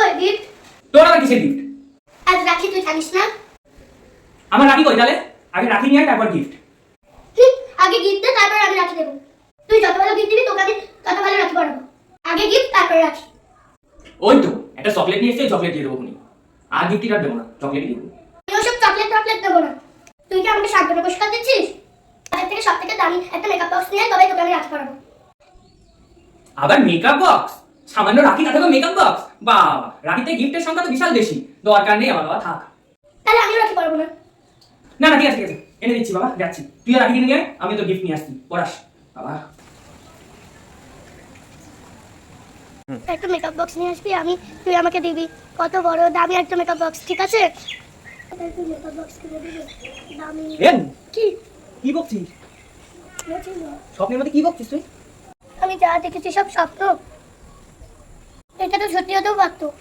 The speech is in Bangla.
কই গিফট তোর আবার কিসের গিফট আজ রাখি তুই জানিস না? আমার রাখি কই তাহলে? আগে রাখি নিয়ে তারপর গিফট ঠিক আগে গিফট দে তারপর আমি রাখি দেব। তুই যত ভালো গিফট দিবি তোকে আমি তত ভালো রাখি বানাবো। আগে গিফট তারপর রাখি। ওই তো একটা চকলেট নিয়ে এসে চকলেট দিয়ে দেবো খুনি। আর গিফট কার্ড দেবো না চকলেটই দেবো। সব চকলেট টকলেট দেবো না। তুই কি আমাকে শান্ত পুরস্কার দিচ্ছিস? তাদের থেকে সব থেকে দামি একটা মেকআপ বক্স নিয়ে তবে তোকে আমি রাখি বানাবো। আবার মেকআপ বক্স সামান্য রাখি না থাকবে মেকআপ বক্স বাবা রাখিতে গিফটের সংখ্যা তো বিশাল বেশি। দরকার নেই আমার বাবা থাক। তাহলে আমিও রাখি পারব না। না না ঠিক আছে ঠিক আছে এনে দিচ্ছি বাবা যাচ্ছি। তুই রাখি কিনে নিয়ে আমি তো গিফট নিয়ে আসছি পড়াস। বাবা। একটা মেকআপ বক্স নিয়ে আসবি আমি তুই আমাকে দিবি। কত বড় দামি একটা মেকআপ বক্স ঠিক আছে? মেকআপ বক্স কিনে দিবি দামি। কি? কি বকছিস? স্বপ্নের মধ্যে কি বকছিস তুই? আমি যা দেখেছি সব স্বপ্ন। छोटी हो तो बात। तो